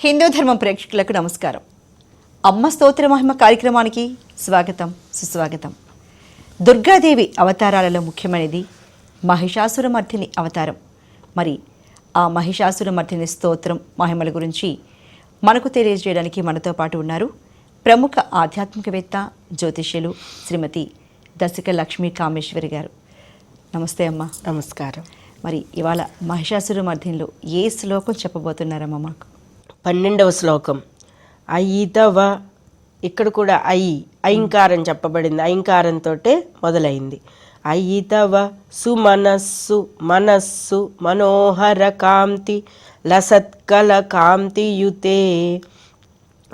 హిందూ ధర్మం ప్రేక్షకులకు నమస్కారం. అమ్మ స్తోత్ర మహిమ కార్యక్రమానికి స్వాగతం సుస్వాగతం. దుర్గాదేవి అవతారాలలో ముఖ్యమైనది మహిషాసురమర్ధిని అవతారం. మరి ఆ మహిషాసురమర్ధిని స్తోత్రం మహిమల గురించి మనకు తెలియజేయడానికి మనతో పాటు ఉన్నారు ప్రముఖ ఆధ్యాత్మికవేత్త జ్యోతిష్యులు శ్రీమతి దశక లక్ష్మీ కామేశ్వరి గారు. నమస్తే అమ్మ. నమస్కారం. మరి ఇవాళ మహిషాసురమర్ధినిలో ఏ శ్లోకం చెప్పబోతున్నారమ్మ మాకు? పన్నెండవ శ్లోకం. అయితవ ఇక్కడ కూడా ఐ ఐంకారం చెప్పబడింది. ఐంకారంతో మొదలైంది. అయితవ సుమనస్సు మనస్సు మనోహర కాంతి లసత్కల కాంతియుతే.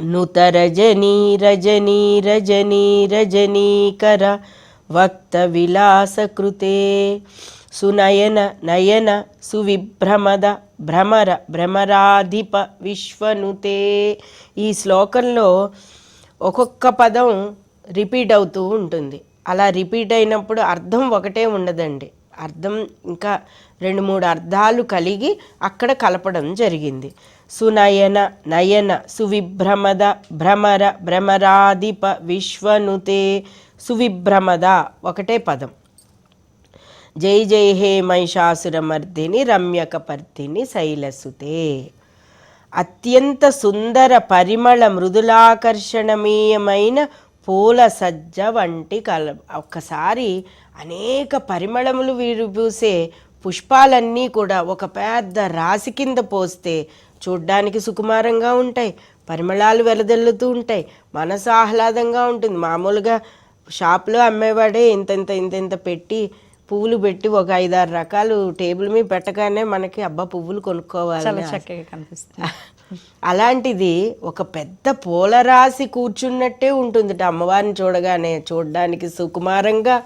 నుత రజనీ రజనీ రజనీ రజనీకర వక్త విలాసకృతే. సునయన నయన సువిభ్రమద భ్రమర భ్రమరాధిప విశ్వనుతే ఈ శ్లోకంలో ఒక్కొక్క పదం రిపీట్ అవుతూ ఉంటుంది. అలా రిపీట్ అయినప్పుడు అర్థం ఒకటే ఉండదండి. అర్థం ఇంకా రెండు మూడు అర్థాలు కలిగి అక్కడ కలపడం జరిగింది. సునయన నయన సువిభ్రమద భ్రమర భ్రమరాధిప విశ్వనుతే సువిభ్రమద ఒకటే పదం. జై జై హే మహిషాసురమర్దిని రమ్యకపర్దిని శైలసుతే. అత్యంత సుందర పరిమళ మృదులాకర్షణమీయమైన పూల సజ్జ వంటి కల ఒక్కసారి అనేక పరిమళములు విరిపూసే పుష్పాలన్నీ కూడా ఒక పెద్ద రాశి కింద పోస్తే చూడ్డానికి సుకుమారంగా ఉంటాయి పరిమళాలు వెలదల్లుతూ ఉంటాయి మనసు ఆహ్లాదంగా ఉంటుంది. మామూలుగా షాప్లో అమ్మేవాడే ఇంత ఇంత ఇంత ఇంత పెట్టి పువ్వులు పెట్టి ఒక ఐదారు రకాలు టేబుల్ మీద పెట్టగానే మనకి అబ్బా పువ్వులు కొనుక్కోవాలి. చాలా చక్కగా కనిపిస్తుంది. అలాంటిది ఒక పెద్ద పూలరాశి కూర్చున్నట్టే ఉంటుంది. అమ్మవారిని చూడగానే చూడడానికి సుకుమారంగా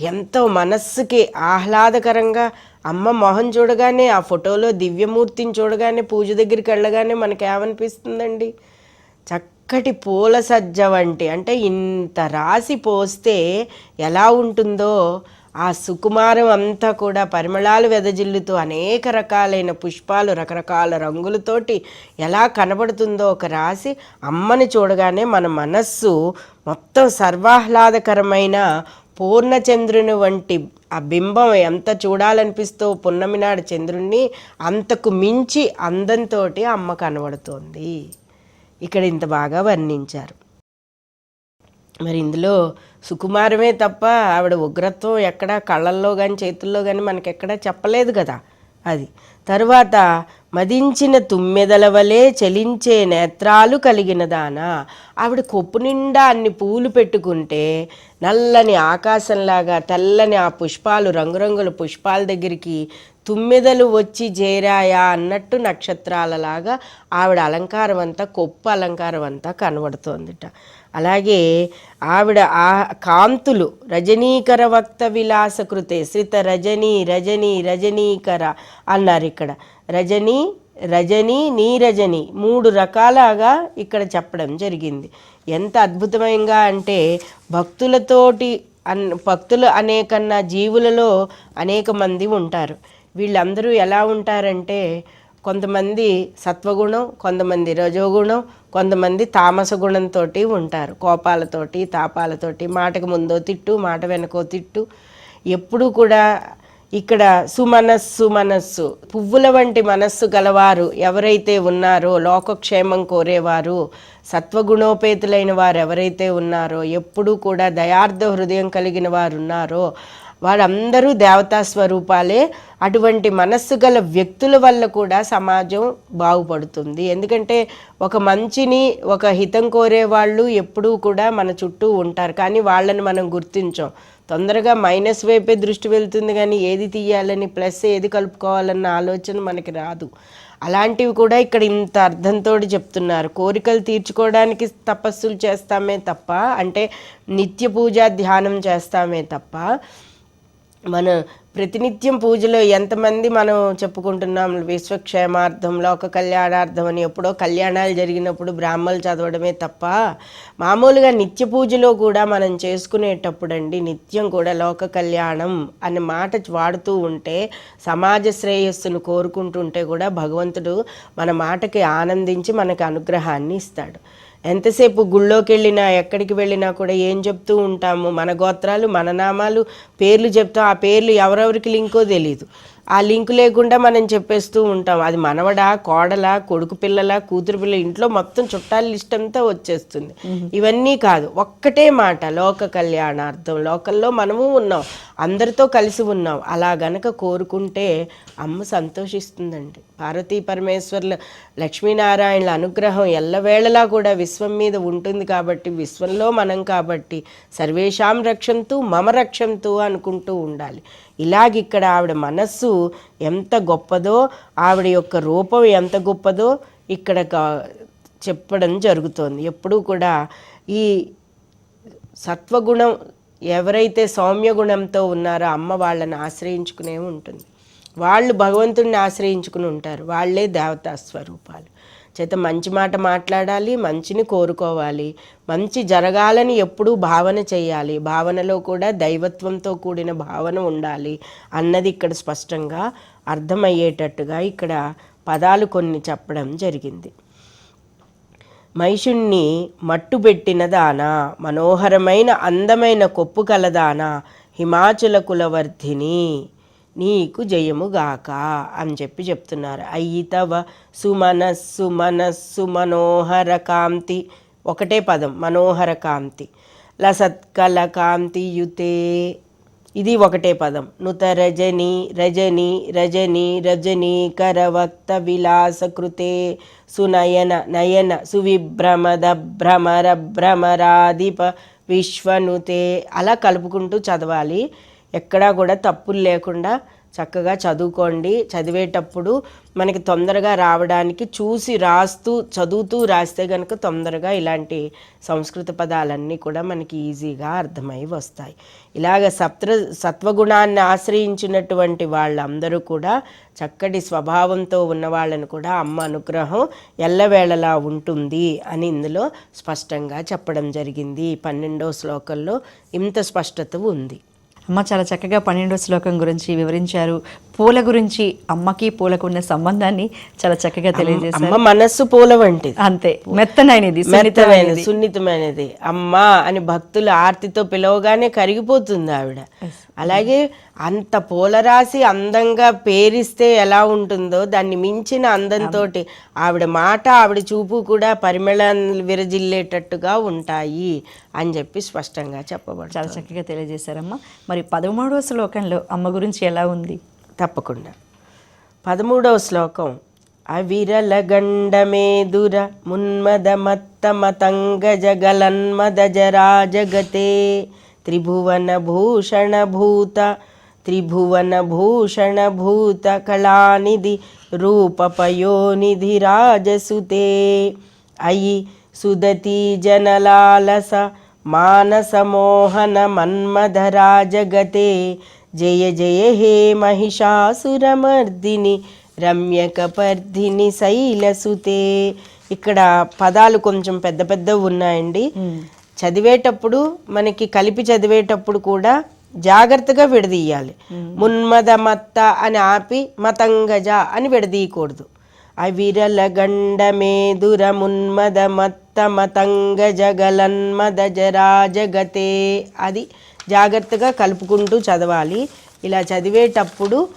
ఎంతో మనస్సుకి ఆహ్లాదకరంగా అమ్మ మొహం చూడగానే ఆ ఫోటోలో దివ్యమూర్తిని చూడగానే పూజ దగ్గరికి వెళ్ళగానే మనకి ఏమనిపిస్తుందండి? చక్కటి పూల సజ్జ వంటి అంటే ఇంత రాసి పోస్తే ఎలా ఉంటుందో ఆ సుకుమారం అంతా కూడా పరిమళాలు వెదజిల్లుతూ అనేక రకాలైన పుష్పాలు రకరకాల రంగులతోటి ఎలా కనబడుతుందో ఒక రాశి అమ్మని చూడగానే మన మనస్సు మొత్తం సర్వాహ్లాదకరమైన పూర్ణచంద్రుని వంటి ఆ బింబం ఎంత చూడాలనిపిస్తూ పున్నమి నాడు చంద్రుణ్ణి అంతకు మించి అందంతో అమ్మ కనబడుతోంది. ఇక్కడ ఇంత బాగా వర్ణించారు. మరి ఇందులో సుకుమారమే తప్ప ఆవిడ ఉగ్రత్వం ఎక్కడ కళ్ళల్లో కానీ చేతుల్లో కానీ మనకెక్కడా చెప్పలేదు కదా అది. తరువాత మదించిన తుమ్మెదల వలె చలించే నేత్రాలు కలిగిన దానా. ఆవిడ కొప్పు నిండా అన్ని పూలు పెట్టుకుంటే నల్లని ఆకాశంలాగా తెల్లని ఆ పుష్పాలు రంగురంగుల పుష్పాల దగ్గరికి తుమ్మెదలు వచ్చి చేరాయా అన్నట్టు నక్షత్రాలలాగా ఆవిడ అలంకారం అంతా కొప్పు అలంకారం అంతా కనబడుతోందిట. అలాగే ఆవిడ ఆ కాంతులు రజనీకర వక్త విలాస కృతే శ్రిత రజనీ రజనీ రజనీకర అన్నారు ఇక్కడ. రజనీ రజనీ నీరజని మూడు రకాలుగా ఇక్కడ చెప్పడం జరిగింది. ఎంత అద్భుతమైనగా అంటే భక్తులతోటి అన్ భక్తులు అనేకన్నా జీవులలో అనేక మంది ఉంటారు. వీళ్ళందరూ ఎలా ఉంటారంటే కొంతమంది సత్వగుణం కొంతమంది రజోగుణం కొంతమంది తామస గుణంతో ఉంటారు. కోపాలతోటి తాపాలతోటి మాటకు ముందో తిట్టు మాట వెనకో తిట్టు. ఎప్పుడూ కూడా ఇక్కడ సుమనస్సు మనస్సు పువ్వుల వంటి మనస్సు గలవారు ఎవరైతే ఉన్నారో లోకక్షేమం కోరేవారు సత్వగుణోపేతులైన వారు ఎవరైతే ఉన్నారో ఎప్పుడూ కూడా దయార్థ హృదయం కలిగిన వారు ఉన్నారో వాళ్ళందరూ దేవతా స్వరూపాలే. అటువంటి మనస్సు గల వ్యక్తుల వల్ల కూడా సమాజం బాగుపడుతుంది. ఎందుకంటే ఒక మంచిని ఒక హితం కోరే వాళ్ళు ఎప్పుడూ కూడా మన చుట్టూ ఉంటారు. కానీ వాళ్ళని మనం గుర్తించాం. తొందరగా మైనస్ వైపే దృష్టి వెళ్తుంది కానీ ఏది తీయాలని ప్లస్ ఏది కలుపుకోవాలన్న ఆలోచన మనకి రాదు. అలాంటివి కూడా ఇక్కడ ఇంత అర్థంతో చెప్తున్నారు. కోరికలు తీర్చుకోవడానికి తపస్సులు చేస్తామే తప్ప అంటే నిత్య పూజ ధ్యానం చేస్తామే తప్ప మన ప్రతినిత్యం పూజలో ఎంతమంది మనం చెప్పుకుంటున్నాం విశ్వక్షేమార్థం లోక కళ్యాణార్థం అని ఎప్పుడో కళ్యాణాలు జరిగినప్పుడు బ్రాహ్మలు చదవడమే తప్ప మామూలుగా నిత్య పూజలో కూడా మనం చేసుకునేటప్పుడు అండి నిత్యం కూడా లోక కళ్యాణం అనే మాట వాడుతూ ఉంటే సమాజ శ్రేయస్సును కోరుకుంటుంటే కూడా భగవంతుడు మన మాటకి ఆనందించి మనకు అనుగ్రహాన్ని ఇస్తాడు. ఎంతసేపు గుళ్ళోకి వెళ్ళినా ఎక్కడికి వెళ్ళినా కూడా ఏం చెప్తూ ఉంటాము? మన గోత్రాలు మన నామాలు పేర్లు చెప్తాం ఆ పేర్లు ఎవరెవరికి లింకో తెలియదు ఆ లింక్ లేకుండా మనం చెప్పేస్తూ ఉంటాం. అది మనవడా కోడల కొడుకు పిల్లల కూతురు పిల్ల ఇంట్లో మొత్తం చుట్టాల లిస్ట్ అంతా వచ్చేస్తుంది. ఇవన్నీ కాదు ఒక్కటే మాట లోక కళ్యాణార్థం. లోకల్లో మనము ఉన్నాం అందరితో కలిసి ఉన్నాం. అలా గనక కోరుకుంటే అమ్మ సంతోషిస్తుందండి. పార్వతీ పరమేశ్వర్ల లక్ష్మీనారాయణల అనుగ్రహం ఎల్లవేళలా కూడా విశ్వం మీద ఉంటుంది కాబట్టి విశ్వంలో మనం కాబట్టి సర్వేషాం రక్షంతు మమ రక్షంతు అనుకుంటూ ఉండాలి. ఇలాగిక్కడ ఆవిడ మనస్సు ఎంత గొప్పదో ఆవిడ యొక్క రూపం ఎంత గొప్పదో ఇక్కడ చెప్పడం జరుగుతోంది. ఎప్పుడూ కూడా ఈ సత్వగుణం ఎవరైతే సౌమ్య గుణంతో ఉన్నారో అమ్మ వాళ్ళని ఆశ్రయించుకునే ఉంటుంది. వాళ్ళు భగవంతుడిని ఆశ్రయించుకుని ఉంటారు. వాళ్ళే దేవతా స్వరూపాలు. చేత మంచి మాట మాట్లాడాలి మంచిని కోరుకోవాలి. మంచి జరగాలని ఎప్పుడూ భావన చేయాలి. భావనలో కూడా దైవత్వంతో కూడిన భావన ఉండాలి అన్నది ఇక్కడ స్పష్టంగా అర్థమయ్యేటట్టుగా ఇక్కడ పదాలు కొన్ని చెప్పడం జరిగింది. మైషుణ్ణి మట్టుబెట్టిన దాన మనోహరమైన అందమైన కొప్పు కలదానా హిమాచల కులవర్ధిని నీకు జయముగాక అని చెప్పి చెప్తున్నారు. అయ్యి తవ సుమనస్సు మనస్సు మనోహర కాంతి. ఒకటే పదం మనోహర కాంతి. లసత్కల కాంతి యుతే ఇది ఒకటే పదం. నుత రజని రజని రజని రజనీ కరవక్త విలాస కృతే. సునయన నయన సువిభ్రమద భ్రమర భ్రమరాధిప విశ్వనుతే. అలా కలుపుకుంటూ చదవాలి. ఎక్కడా కూడా తప్పులు లేకుండా చక్కగా చదువుకోండి. చదివేటప్పుడు మనకి తొందరగా రావడానికి చూసి రాస్తూ చదువుతూ రాస్తే కనుక తొందరగా ఇలాంటి సంస్కృత పదాలన్నీ కూడా మనకి ఈజీగా అర్థమై వస్తాయి. ఇలాగ సత్వ సత్వగుణాన్ని ఆశ్రయించినటువంటి వాళ్ళందరూ కూడా చక్కటి స్వభావంతో ఉన్న వాళ్ళని కూడా అమ్మ అనుగ్రహం ఎల్లవేళలా ఉంటుంది అని ఇందులో స్పష్టంగా చెప్పడం జరిగింది. పన్నెండో శ్లోకంలో ఇంత స్పష్టత ఉంది. అమ్మ చాలా చక్కగా పన్నెండో శ్లోకం గురించి వివరించారు. పూల గురించి అమ్మకి పూలకు ఉన్న సంబంధాన్ని చాలా చక్కగా తెలియజేశారు. అమ్మ మనస్సు పూల వంటిది. అంతే. మెత్తనైనది మెత్తమైనది సున్నితమైనది. సున్నితమైనది అమ్మా అని భక్తులు ఆర్తితో పిలవగానే కరిగిపోతుంది ఆవిడ. అలాగే అంత పూలరాశి అందంగా పేరిస్తే ఎలా ఉంటుందో దాన్ని మించిన అందంతో ఆవిడ మాట ఆవిడ చూపు కూడా పరిమళాన్ని విరజిల్లేటట్టుగా ఉంటాయి అని చెప్పి స్పష్టంగా చెప్పబడుతుంది. చాలా చక్కగా తెలియజేశారమ్మా. మరి పదమూడవ శ్లోకంలో అమ్మ గురించి ఎలా ఉంది? తప్పకుండా. పదమూడవ శ్లోకం అవిరల గండమేదుర మున్మద మత్త మతంగ జగలన్మద జరాజగతే త్రిభువన భూషణ భూత త్రిభువన భూషణ భూత కళానిధి రూపపయోనిధి రాజసుతే అయి సుదతి జనలాలస మానస మోహన మన్మధ రాజగతే జయ జయ హే మహిషాసురమర్దిని రమ్యకపర్ధిని శైలసుతే ఇక్కడ పదాలు కొంచెం పెద్ద పెద్దవి ఉన్నాయండి. చదివేటప్పుడు మనకి కలిపి చదివేటప్పుడు కూడా జాగ్రత్తగా విడదీయాలి. మున్మద మత్త అని ఆపి మతంగజ అని విడదీయకూడదు. అవిరల గండమేదుర మున్మద మత్త మతంగ జగలన్మద జరాజగతే అది జాగ్రత్తగా కలుపుకుంటూ చదవాలి. ఇలా చదివేటప్పుడు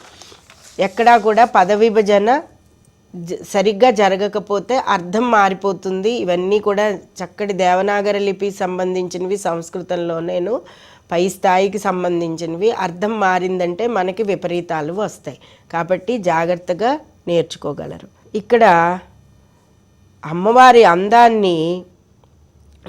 ఎక్కడా కూడా పద విభజన జ- సరిగ్గా జరగకపోతే అర్థం మారిపోతుంది. ఇవన్నీ కూడా చక్కటి దేవనాగర లిపి సంబంధించినవి సంస్కృతంలో నేను పై స్థాయికి సంబంధించినవి. అర్థం మారిందంటే మనకి విపరీతాలు వస్తాయి. కాబట్టి జాగ్రత్తగా నేర్చుకోగలరు. ఇక్కడ అమ్మవారి అందాన్ని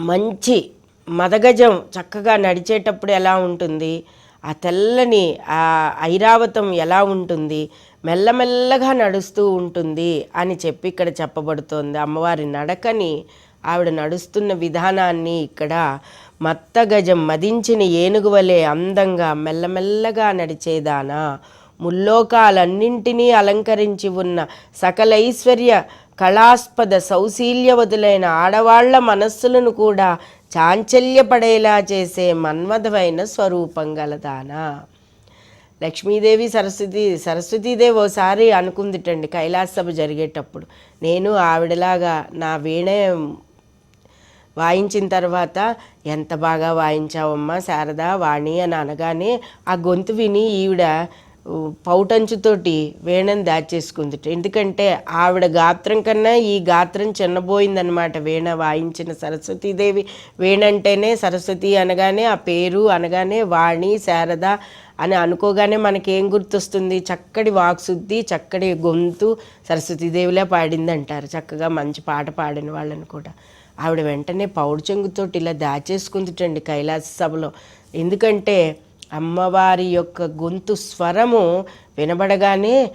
మంచి మదగజం చక్కగా నడిచేటప్పుడు ఎలా ఉంటుంది? ఆ తెల్లని ఆ ఐరావతం ఎలా ఉంటుంది? మెల్లమెల్లగా నడుస్తూ ఉంటుంది అని చెప్పి ఇక్కడ చెప్పబడుతోంది. అమ్మవారి నడకని ఆవిడ నడుస్తున్న విధానాన్ని ఇక్కడ మత్తగజం మదించిన ఏనుగు వలె అందంగా మెల్లమెల్లగా నడిచేదానా. ముల్లోకాలన్నింటినీ అలంకరించి ఉన్న సకల ఐశ్వర్య కళాస్పద సౌశీల్యవతులైన ఆడవాళ్ళ మనస్సులను కూడా చాంచల్యపడేలా చేసే మన్మధమైన స్వరూపం గలదానా. లక్ష్మీదేవి సరస్వతి సరస్వతీదేవి ఓసారి అనుకుందిటండి కైలాస సభ జరిగేటప్పుడు. నేను ఆవిడలాగా నా వీణ వాయించిన తర్వాత ఎంత బాగా వాయించావమ్మా శారదా వాణి అని అనగానే ఆ గొంతు విని ఈవిడ పౌటంచుతోటి వీణను దాచేసుకుందిట. ఎందుకంటే ఆవిడ గాత్రం కన్నా ఈ గాత్రం చిన్నబోయిందనమాట వీణ వాయించిన సరస్వతీదేవి. వీణ అంటేనే సరస్వతి అనగానే ఆ పేరు అనగానే వాణి శారద అని అనుకోగానే మనకేం గుర్తొస్తుంది? చక్కటి వాక్శుద్ధి చక్కటి గొంతు సరస్వతీదేవిలా పాడింది అంటారు చక్కగా మంచి పాట పాడిన వాళ్ళని కూడా. ఆవిడ వెంటనే పౌడు చెంగుతోటి ఇలా దాచేసుకుందిటండి కైలాస సభలో. ఎందుకంటే అమ్మవారి యొక్క గొంతు స్వరము వినబడగానే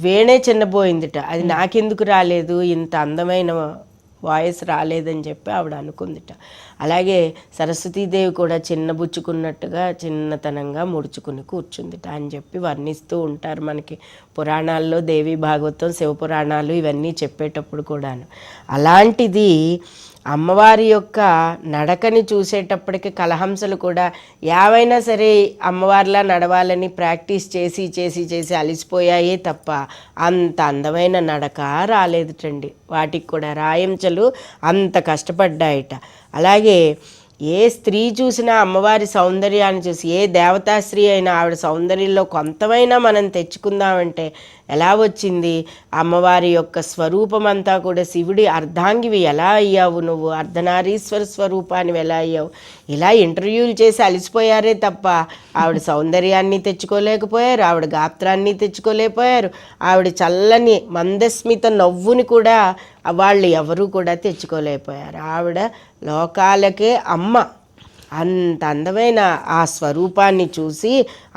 వేణే చిన్నబోయిందిట. అది నాకెందుకు రాలేదు? ఇంత అందమైన వాయిస్ రాలేదని చెప్పి ఆవిడ అనుకుందిట. అలాగే సరస్వతీదేవి కూడా చిన్నబుచ్చుకున్నట్టుగా చిన్నతనంగా ముడుచుకుని కూర్చుందిట అని చెప్పి వర్ణిస్తూ ఉంటారు మనకి పురాణాల్లో దేవి భాగవతం శివపురాణాలు ఇవన్నీ చెప్పేటప్పుడు కూడాను. అలాంటిది అమ్మవారి యొక్క నడకని చూసేటప్పటికి కలహంసలు కూడా యావైనా సరే అమ్మవారిలా నడవాలని ప్రాక్టీస్ చేసి చేసి చేసి అలసిపోయాయే తప్ప అంత అందమైన నడక రాలేదుటండి వాటికి కూడా రాయంచలు అంత కష్టపడ్డాయట. అలాగే ఏ స్త్రీ చూసినా అమ్మవారి సౌందర్యాన్ని చూసి ఏ దేవతా స్త్రీ అయినా ఆవిడ సౌందర్యంలో కొంతమైనా మనం తెచ్చుకుందామంటే ఎలా వచ్చింది? అమ్మవారి యొక్క స్వరూపం అంతా కూడా శివుడి అర్ధాంగివి ఎలా అయ్యావు నువ్వు? అర్ధనారీశ్వర స్వరూపాన్ని ఎలా అయ్యావు? ఇలా ఇంటర్వ్యూలు చేసి అలసిపోయారే తప్ప ఆవిడ సౌందర్యాన్ని తెచ్చుకోలేకపోయారు ఆవిడ గాత్రాన్ని తెచ్చుకోలేకపోయారు ఆవిడ చల్లని మందస్మిత నవ్వుని కూడా వాళ్ళు ఎవరూ కూడా తెచ్చుకోలేకపోయారు. ఆవిడ లోకాలకే అమ్మ. అంత అందమైన ఆ స్వరూపాన్ని చూసి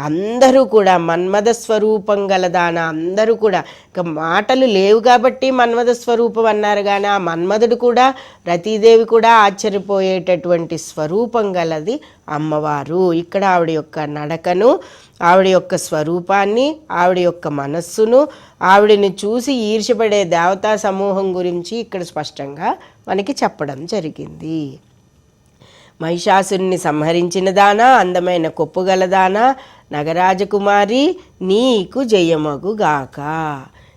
అందరూ కూడా మన్మథ స్వరూపం గలదాన అందరూ కూడా. ఇక మాటలు లేవు కాబట్టి మన్మథ స్వరూపం అన్నారు కానీ ఆ మన్మథుడు కూడా రతీదేవి కూడా ఆశ్చర్యపోయేటటువంటి స్వరూపం గలది అమ్మవారు. ఇక్కడ ఆవిడ యొక్క నడకను ఆవిడ యొక్క స్వరూపాన్ని ఆవిడ యొక్క మనస్సును ఆవిడని చూసి ఈర్షపడే దేవతా సమూహం గురించి ఇక్కడ స్పష్టంగా మనకి చెప్పడం జరిగింది. మహిషాసుని సంహరించినదానా అందమైన కొప్పుగలదానా నగరాజకుమారి నీకు జయమగుగాక.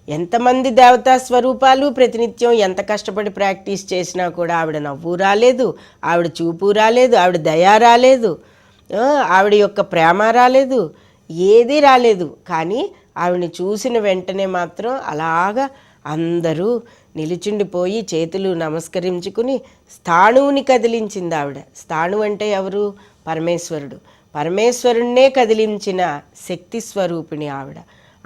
ఎంతమంది దేవతా స్వరూపాలు ప్రతినిత్యం ఎంత కష్టపడి ప్రాక్టీస్ చేసినా కూడా ఆవిడ నవ్వు రాలేదు ఆవిడ చూపు రాలేదు ఆవిడ దయ రాలేదు ఆవిడ యొక్క ప్రేమ రాలేదు ఏదీ రాలేదు. కానీ ఆవిడని చూసిన వెంటనే మాత్రం అలాగా అందరూ నిలుచుండిపోయి చేతులు నమస్కరించుకుని స్థాణువుని కదిలించింది ఆవిడ. స్థాణువు అంటే ఎవరు? పరమేశ్వరుడు. పరమేశ్వరుణ్ణే కదిలించిన శక్తి స్వరూపిణి ఆవిడ.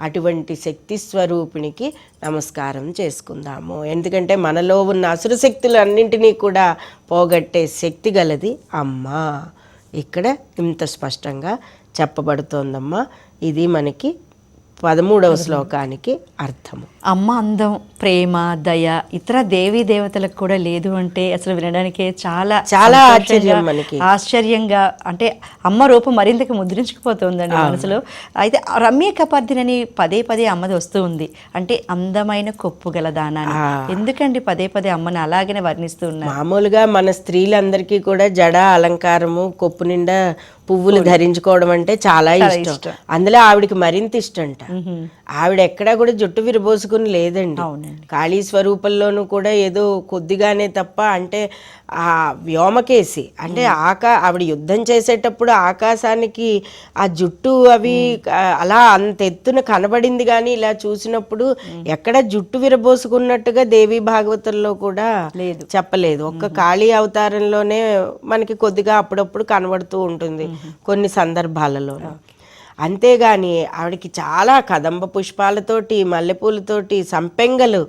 అటువంటి శక్తి స్వరూపిణికి నమస్కారం చేసుకుందాము. ఎందుకంటే మనలో ఉన్న అసుర శక్తులు అన్నింటినీ కూడా పోగొట్టే శక్తి గలది అమ్మ. ఇక్కడ ఇంత స్పష్టంగా చెప్పబడుతోందమ్మా. ఇది మనకి పదమూడవ శ్లోకానికి అర్థము. అమ్మ అందం ప్రేమ దయ ఇతర దేవీ దేవతలకు కూడా లేదు అంటే అసలు వినడానికే చాలా చాలా ఆశ్చర్యం మనకి. ఆశ్చర్యంగా అంటే అమ్మ రూపం మరింతకు ముద్రించుకుపోతుందండి మనసులో. అయితే రమ్య కపర్దినని పదే పదే అమ్మది వస్తూ ఉంది. అంటే అందమైన కొప్పు గల దానాన్ని. ఎందుకండి పదే పదే అమ్మని అలాగనే వర్ణిస్తూ ఉన్నారు? మామూలుగా మన స్త్రీలందరికీ కూడా జడ అలంకారము కొప్పు నిండా పువ్వులు ధరించుకోవడం అంటే చాలా ఇష్టం. అందులో ఆవిడకి మరింత ఇష్టంట. ఆవిడ ఎక్కడా కూడా జుట్టు విరబోసుకుని లేదండి. కాళీ స్వరూపంలోనూ కూడా ఏదో కొద్దిగానే తప్ప అంటే ఆ వ్యోమకేసి అంటే ఆకా ఆవిడ యుద్ధం చేసేటప్పుడు ఆకాశానికి ఆ జుట్టు అవి అలా అంత ఎత్తున కనబడింది కానీ ఇలా చూసినప్పుడు ఎక్కడ జుట్టు విరబోసుకున్నట్టుగా దేవి భాగవతంలో కూడా లేదు. చెప్పలేదు. ఒక్క కాళీ అవతారంలోనే మనకి కొద్దిగా అప్పుడప్పుడు కనబడుతూ ఉంటుంది కొన్ని సందర్భాలలో అంతేగాని ఆవిడకి చాలా కదంబ పుష్పాలతోటి మల్లెపూలతోటి సంపెంగలు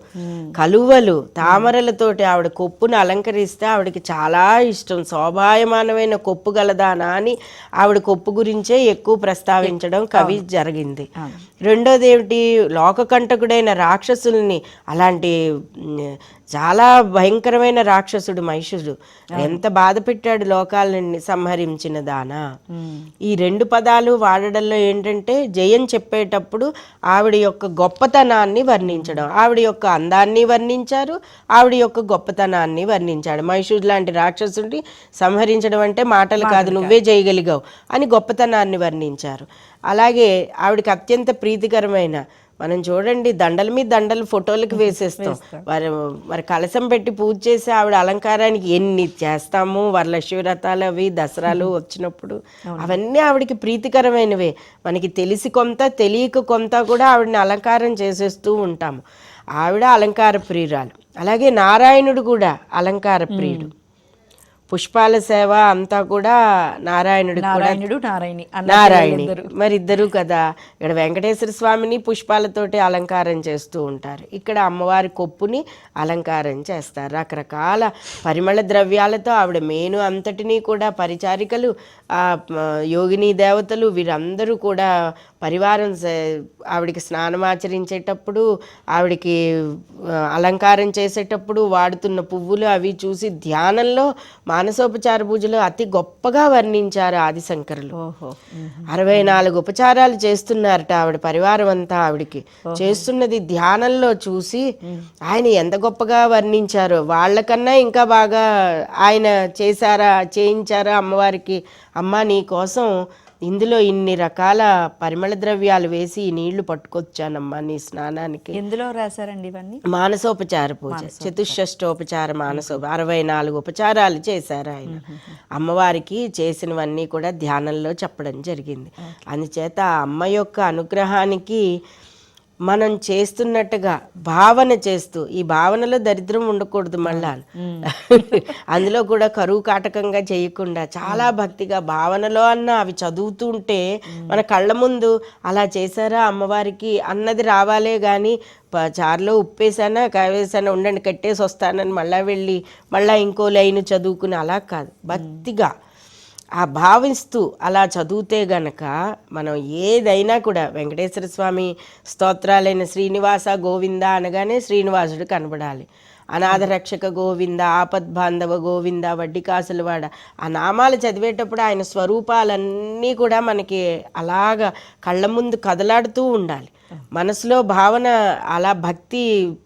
కలువలు తామరలతోటి ఆవిడ కొప్పును అలంకరిస్తే ఆవిడకి చాలా ఇష్టం. శోభాయమానమైన కొప్పు గలదానా అని ఆవిడ కొప్పు గురించే ఎక్కువ ప్రస్తావించడం కవి జరిగింది. రెండోది ఏమిటి లోకకంటకుడైన రాక్షసుల్ని అలాంటి చాలా భయంకరమైన రాక్షసుడు మహిషుడు. ఎంత బాధ పెట్టాడు లోకాలని సంహరించిన దానా. ఈ రెండు పదాలు వాడడంలో ఏంటంటే జయం చెప్పేటప్పుడు ఆవిడ యొక్క గొప్పతనాన్ని వర్ణించడం. ఆవిడ యొక్క అందాన్ని వర్ణించారు ఆవిడ యొక్క గొప్పతనాన్ని వర్ణించాడు. మహిషుడు లాంటి రాక్షసుడిని సంహరించడం అంటే మాటలు కాదు నువ్వే చేయగలిగావు అని గొప్పతనాన్ని వర్ణించారు. అలాగే ఆవిడకి అత్యంత ప్రీతికరమైన మనం చూడండి దండల మీద దండలు ఫోటోలకు వేసేస్తాం. మరి మరి కలసం పెట్టి పూజ చేసి ఆవిడ అలంకారానికి ఎన్ని చేస్తాము? వరలక్ష్మి వ్రతాలు అవి దసరాలు వచ్చినప్పుడు అవన్నీ ఆవిడకి ప్రీతికరమైనవే. మనకి తెలిసి కొంత తెలియక కొంత కూడా ఆవిడని అలంకారం చేసేస్తూ ఉంటాము. ఆవిడ అలంకార ప్రియురాలు. అలాగే నారాయణుడు కూడా అలంకార ప్రియుడు. పుష్పాల సేవ అంతా కూడా నారాయణుడు నారాయణుడు నారాయణి నారాయణి. మరి ఇద్దరు కదా. ఇక్కడ వెంకటేశ్వర స్వామిని పుష్పాలతోటి అలంకారం చేస్తూ ఉంటారు. ఇక్కడ అమ్మవారి కొప్పుని అలంకారం చేస్తారు. రకరకాల పరిమళ ద్రవ్యాలతో ఆవిడ మేను అంతటినీ కూడా పరిచారికలు యోగిని దేవతలు వీరందరూ కూడా పరివారం ఆవిడికి స్నానం ఆచరించేటప్పుడు ఆవిడికి అలంకారం చేసేటప్పుడు వాడుతున్న పువ్వులు అవి చూసి ధ్యానంలో మానసోపచార పూజలు అతి గొప్పగా వర్ణించారు ఆదిశంకరులు. అరవై నాలుగు ఉపచారాలు చేస్తున్నారట ఆవిడ పరివారం అంతా ఆవిడికి. చేస్తున్నది ధ్యానంలో చూసి ఆయన ఎంత గొప్పగా వర్ణించారో వాళ్ళకన్నా ఇంకా బాగా ఆయన చేశారా చేయించారా అమ్మవారికి అమ్మ నీ కోసం ఇందులో ఇన్ని రకాల పరిమళ ద్రవ్యాలు వేసి నీళ్ళు పట్టుకొచ్చానమ్మా నీ స్నానానికి. ఎందులో రాశారండి ఇవన్నీ? మానసోపచార పూజ చతుషష్టోపచార మానసోప అరవై నాలుగు ఉపచారాలు చేశారు ఆయన. అమ్మవారికి చేసినవన్నీ కూడా ధ్యానంలో చెప్పడం జరిగింది. అందుచేత ఆ అమ్మ యొక్క అనుగ్రహానికి మనం చేస్తున్నట్టుగా భావన చేస్తూ ఈ భావనలో దరిద్రం ఉండకూడదు మళ్ళా. అందులో కూడా కరువు కాటకంగా చేయకుండా చాలా భక్తిగా భావనలో అన్న అవి చదువుతూ ఉంటే మన కళ్ళ ముందు అలా చేశారా అమ్మవారికి? అన్నది రావాలే కానీ చారులో ఉప్పేసానా కావేసానా ఉండండి కట్టేసి వస్తానని మళ్ళా వెళ్ళి మళ్ళా ఇంకో లైన్ చదువుకుని అలా కాదు. భక్తిగా ఆ భావిస్తూ అలా చదివితే గనక మనం ఏదైనా కూడా వెంకటేశ్వర స్వామి స్తోత్రాలైన శ్రీనివాస గోవింద అనగానే శ్రీనివాసుడు కనబడాలి. అనాథరక్షక గోవింద ఆపద్బాంధవ గోవింద వడ్డికాసులవాడ ఆ నామాలు చదివేటప్పుడు ఆయన స్వరూపాలన్నీ కూడా మనకి అలాగా కళ్ళ ముందు కదలాడుతూ ఉండాలి. మనసులో భావన అలా భక్తి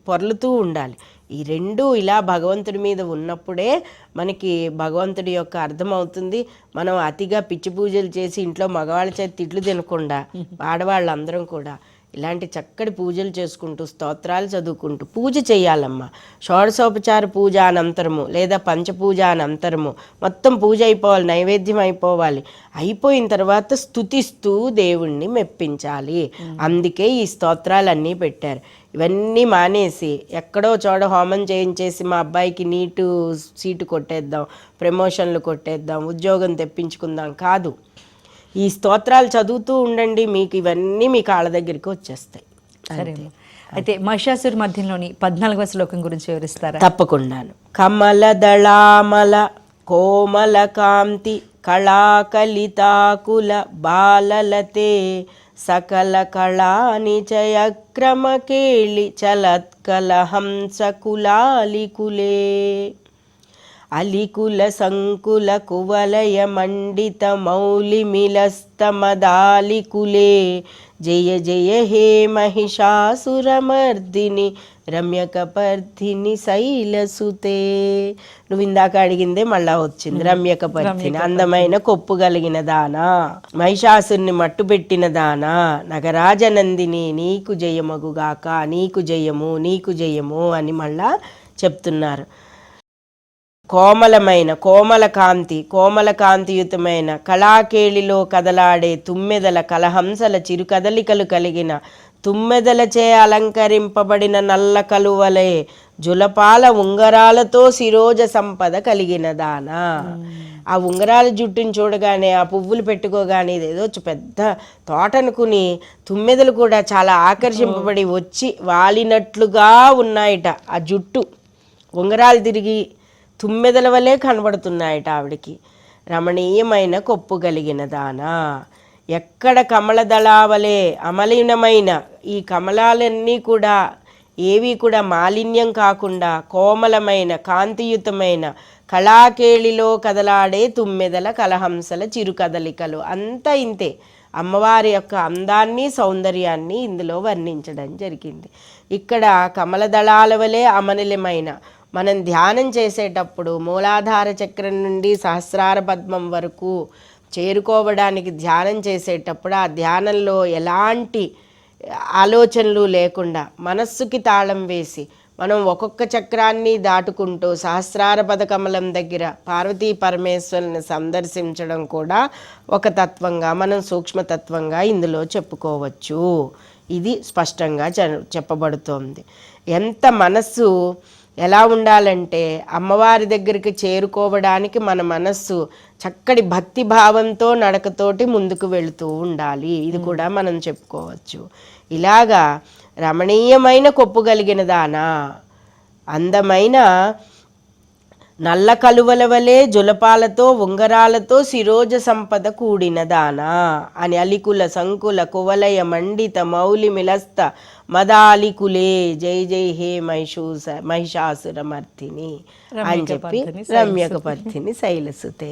పొర్లుతూ ఉండాలి. ఈ రెండు ఇలా భగవంతుడి మీద ఉన్నప్పుడే మనకి భగవంతుడి యొక్క అర్థం అవుతుంది మనం అతిగా పిచ్చి పూజలు చేసి ఇంట్లో మగవాళ్ళ చేతి తిట్లు తినకుండా ఆడవాళ్ళందరం కూడా. ఇలాంటి చక్కటి పూజలు చేసుకుంటూ స్తోత్రాలు చదువుకుంటూ పూజ చేయాలమ్మా. షోడశోపచార పూజ అనంతరము లేదా పంచపూజ అనంతరము మొత్తం పూజ అయిపోవాలి నైవేద్యం అయిపోవాలి. అయిపోయిన తర్వాత స్తుతిస్తూ దేవుణ్ణి మెప్పించాలి. అందుకే ఈ స్తోత్రాలన్నీ పెట్టారు. ఇవన్నీ మానేసి ఎక్కడో చోడ హోమం చేయించేసి మా అబ్బాయికి నీటు సీటు కొట్టేద్దాం ప్రమోషన్లు కొట్టేద్దాం ఉద్యోగం తెప్పించుకుందాం కాదు. ఈ స్తోత్రాలు చదువుతూ ఉండండి మీకు ఇవన్నీ మీ కాళ్ళ దగ్గరికి వచ్చేస్తాయి. సరే. అయితే మహిషాసురు మధ్యంలోని పద్నాలుగవ శ్లోకం గురించి వివరిస్తారా? తప్పకుండాను. కమల దళామల కోమల కాంతి కళాకలితాకుల బాలలతే సకల కళా నిచయ అలికుల సంకుల కువలయ మండిత మౌలిమిలస్తమదాలికులే జయ జయ హే మహిషాసురమర్దిని రమ్యకపర్ధిని శైలసుతే. నువ్వు ఇందాక అడిగిందే మళ్ళా వచ్చింది రమ్యకపర్ధిని అందమైన కొప్పు కలిగిన దానా మహిషాసుని మట్టుబెట్టిన దానా నగరాజనందిని నీకు జయమగుగాక నీకు జయము నీకు జయము అని మళ్ళా చెప్తున్నారు. కోమలమైన కోమల కాంతి కోమల కాంతియుతమైన కళాకేళిలో కదలాడే తుమ్మెదల కలహంసల చిరుకదలికలు కలిగిన తుమ్మెదలచే అలంకరింపబడిన నల్ల కలువలే జులపాల ఉంగరాలతో శిరోజ సంపద కలిగిన దానా. ఆ ఉంగరాల జుట్టుని చూడగానే ఆ పువ్వులు పెట్టుకోగానే ఇదేదో పెద్ద తోట అనుకుని తుమ్మెదలు కూడా చాలా ఆకర్షింపబడి వచ్చి వాలినట్లుగా ఉన్నాయట ఆ జుట్టు. ఉంగరాలు తిరిగి తుమ్మెదల వలె కనబడుతున్నాయట ఆవిడకి. రమణీయమైన కొప్పు కలిగిన దానా. ఎక్కడ కమలదళావలే అమలీనమైన ఈ కమలాలన్నీ కూడా ఏవి కూడా మాలిన్యం కాకుండా కోమలమైన కాంతియుతమైన కళాకేళిలో కదలాడే తుమ్మెదల కలహంసల చిరు కదలికలు అంతా ఇంతే. అమ్మవారి యొక్క అందాన్ని సౌందర్యాన్ని ఇందులో వర్ణించడం జరిగింది. ఇక్కడ కమలదళాల వలె అమనిలమైన మనం ధ్యానం చేసేటప్పుడు మూలాధార చక్రం నుండి సహస్రార పద్మం వరకు చేరుకోవడానికి ధ్యానం చేసేటప్పుడు ఆ ధ్యానంలో ఎలాంటి ఆలోచనలు లేకుండా మనస్సుకి తాళం వేసి మనం ఒక్కొక్క చక్రాన్ని దాటుకుంటూ సహస్రార పదకమలం దగ్గర పార్వతీ పరమేశ్వరుని సందర్శించడం కూడా ఒక తత్వంగా మనం సూక్ష్మతత్వంగా ఇందులో చెప్పుకోవచ్చు. ఇది స్పష్టంగా చెప్పబడుతోంది. ఎంత మనస్సు ఎలా ఉండాలంటే అమ్మవారి దగ్గరికి చేరుకోవడానికి మన మనస్సు చక్కటి భక్తి భావంతో నడకతోటి ముందుకు వెళుతూ ఉండాలి. ఇది కూడా మనం చెప్పుకోవచ్చు. ఇలాగా రమణీయమైన కొప్పు కలిగిన దానా అందమైన నల్ల కలువల వలె జులపాలతో ఉంగరాలతో శిరోజ సంపద కూడిన దానా. అని అలికుల సంకుల కువలయ మండిత మౌలి మిలస్త మదాలికులే. జై జై హే మహిషూస మహిషాసుర మర్తిని అని చెప్పి రమ్యక పర్తిని శైలసుతే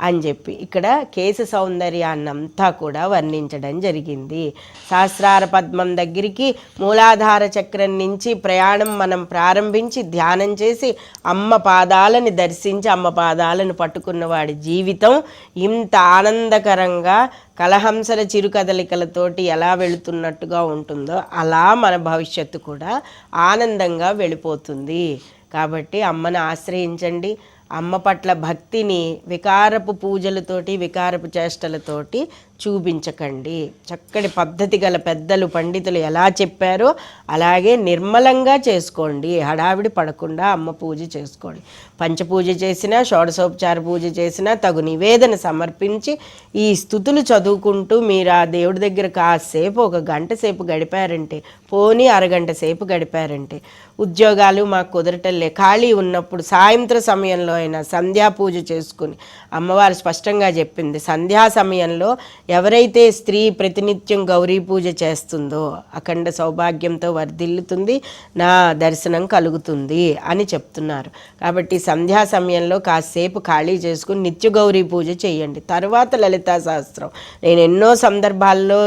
అని చెప్పి ఇక్కడ కేశ సౌందర్యాన్నంతా కూడా వర్ణించడం జరిగింది. సహస్రార పద్మం దగ్గరికి మూలాధార చక్రం నుంచి ప్రయాణం మనం ప్రారంభించి ధ్యానం చేసి అమ్మ పాదాలని దర్శించి అమ్మ పాదాలను పట్టుకున్న వాడి జీవితం ఇంత ఆనందకరంగా కలహంసల చిరుకదలికలతోటి ఎలా వెళుతున్నట్టుగా ఉంటుందో అలా మన భవిష్యత్తు కూడా ఆనందంగా వెళ్ళిపోతుంది. కాబట్టి అమ్మను ఆశ్రయించండి. అమ్మ పట్ల భక్తిని వికారపు పూజలతోటి వికారపు చేష్టలతోటి చూపించకండి. చక్కటి పద్ధతి గల పెద్దలు పండితులు ఎలా చెప్పారో అలాగే నిర్మలంగా చేసుకోండి. హడావిడి పడకుండా అమ్మ పూజ చేసుకోండి. పంచపూజ చేసినా షోడశోపచార పూజ చేసినా తగు నివేదన సమర్పించి ఈ స్థుతులు చదువుకుంటూ మీరు ఆ దేవుడి దగ్గర కాసేపు ఒక గంట సేపు గడిపారంటే పోనీ అరగంట సేపు గడిపారంటే ఉద్యోగాలు మాకు కుదరటల్లే ఖాళీ ఉన్నప్పుడు సాయంత్ర సమయంలో అయినా సంధ్యా పూజ చేసుకుని అమ్మవారు స్పష్టంగా చెప్పింది సంధ్యా సమయంలో ఎవరైతే స్త్రీ ప్రతినిత్యం గౌరీ పూజ చేస్తుందో అఖండ సౌభాగ్యంతో వర్ధిల్లుతుంది నా దర్శనం కలుగుతుంది అని చెప్తున్నారు. కాబట్టి సంధ్యా సమయంలో కాసేపు ఖాళీ చేసుకుని నిత్య గౌరీ పూజ చేయండి. తర్వాత లలితా శాస్త్రం నేను ఎన్నో సందర్భాల్లో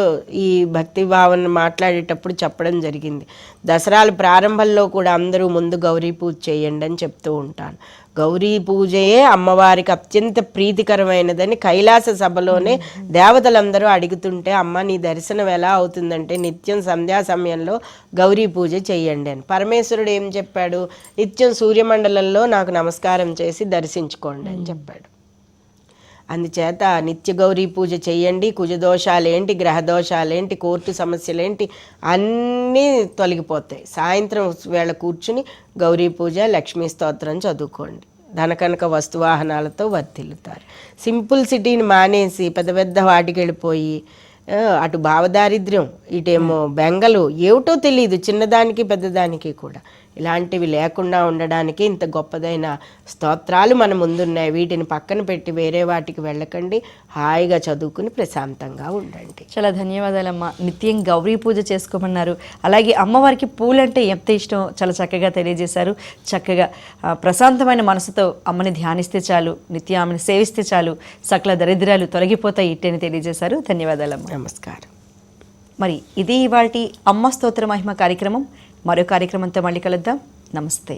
ఈ భక్తి భావన మాట్లాడేటప్పుడు చెప్పడం జరిగింది. దసరాల ప్రారంభంలో కూడా అందరూ ముందు గౌరీ పూజ చేయండి అని చెప్తూ ఉంటాను. గౌరీ పూజయే అమ్మవారికి అత్యంత ప్రీతికరమైనదని కైలాస సభలోనే దేవతలందరూ అడుగుతుంటే అమ్మ నీ దర్శనం ఎలా అవుతుందంటే నిత్యం సంధ్యా సమయంలో గౌరీ పూజ చేయండి అని. పరమేశ్వరుడు ఏం చెప్పాడు? నిత్యం సూర్యమండలంలో నాకు నమస్కారం చేసి దర్శించుకోండి అని చెప్పాడు. అందుచేత నిత్య గౌరీ పూజ చేయండి. కుజదోషాలేంటి గ్రహదోషాలేంటి కోర్టు సమస్యలేంటి అన్నీ తొలగిపోతాయి. సాయంత్రం వేళ కూర్చుని గౌరీ పూజ లక్ష్మీ స్తోత్రం చదువుకోండి. ధనకనక వస్తువాహనాలతో వర్తిల్లుతారు సింపుల్ సిటీని మానేసి పెద్ద పెద్ద వాటికి వెళ్ళిపోయి అటు భావదారిద్ర్యం ఇటేమో బెంగలు ఏమిటో తెలియదు చిన్నదానికి పెద్దదానికి కూడా. ఇలాంటివి లేకుండా ఉండడానికి ఇంత గొప్పదైన స్తోత్రాలు మన ముందున్నాయి. వీటిని పక్కన పెట్టి వేరే వాటికి వెళ్ళకండి. హాయిగా చదువుకుని ప్రశాంతంగా ఉండండి. చాలా ధన్యవాదాలమ్మా. నిత్యం గౌరీ పూజ చేసుకోమన్నారు. అలాగే అమ్మవారికి పూలంటే ఎంత ఇష్టం చాలా చక్కగా తెలియజేశారు. చక్కగా ప్రశాంతమైన మనసుతో అమ్మని ధ్యానిస్తే చాలు నిత్యం ఆమెను సేవిస్తే చాలు సకల దరిద్రాలు తొలగిపోతాయి ఇట్టని తెలియజేశారు. ధన్యవాదాలమ్మా. నమస్కారం. మరి ఇది ఇవాటి అమ్మ స్తోత్ర మహిమ కార్యక్రమం. మరో కార్యక్రమంతో మళ్ళీ కలుద్దాం. నమస్తే.